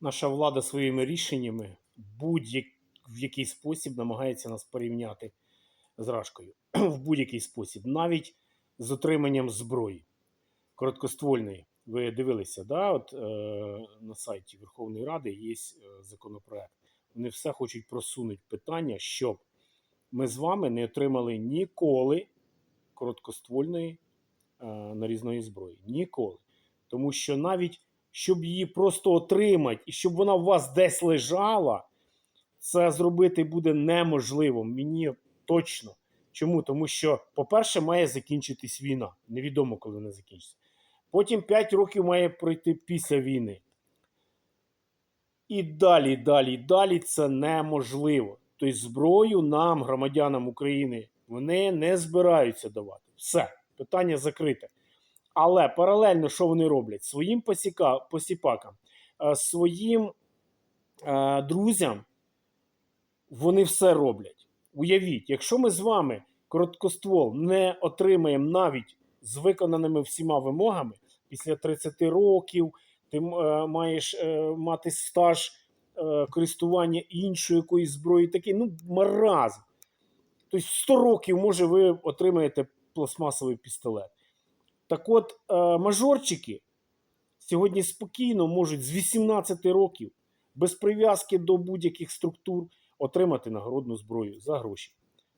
наша влада своїми рішеннями будь-як в який спосіб намагається нас порівняти з Рашкою. в будь-який спосіб, навіть з отриманням зброї короткоствольної. Ви дивилися, да? От, е, на сайті Верховної Ради є е, законопроект. Вони все хочуть просунути питання, щоб ми з вами не отримали ніколи короткоствольної е, нарізної зброї. Ніколи. Тому що навіть щоб її просто отримати і щоб вона у вас десь лежала, це зробити буде неможливо. Мені точно. Чому? Тому що, по-перше, має закінчитись війна. Невідомо, коли вона закінчиться. Потім 5 років має пройти після війни. І далі, далі, далі це неможливо. Тобто зброю нам, громадянам України, вони не збираються давати. Все, питання закрите. Але паралельно, що вони роблять? Своїм посіка, посіпакам, е, своїм е, друзям вони все роблять. Уявіть, якщо ми з вами короткоствол не отримаємо навіть з виконаними всіма вимогами, після 30 років ти е, маєш е, мати стаж е, користування іншою якоюсь зброєю, такий, ну, маразм. Тобто 100 років, може, ви отримаєте пластмасовий пістолет. Так от, е, мажорчики сьогодні спокійно можуть з 18 років, без прив'язки до будь-яких структур, отримати нагородну зброю за гроші.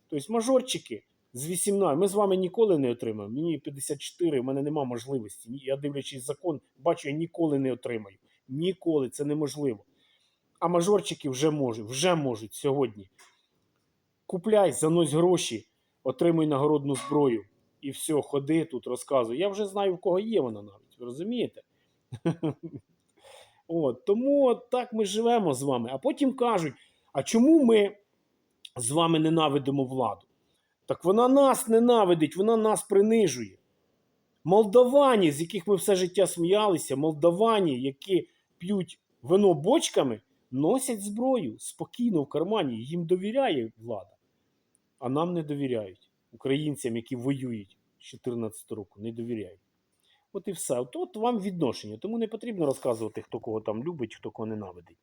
Тобто, мажорчики з 18, ми з вами ніколи не отримаємо. Мені 54, в мене нема можливості. Я дивлячись закон, бачу, я ніколи не отримаю. Ніколи, це неможливо. А мажорчики вже можуть, вже можуть сьогодні. Купляй, занось гроші, отримуй нагородну зброю. І все, ходи тут, розказуй. Я вже знаю, в кого є вона навіть. Розумієте? От, тому от так ми живемо з вами. А потім кажуть: а чому ми з вами ненавидимо владу? Так вона нас ненавидить, вона нас принижує. Молдавані, з яких ми все життя сміялися, молдавані, які п'ють вино бочками, носять зброю спокійно в кармані. Їм довіряє влада. А нам не довіряють. Українцям, які воюють з 14 року, не довіряють. От і все. От, от вам відношення. Тому не потрібно розказувати, хто кого там любить, хто кого ненавидить.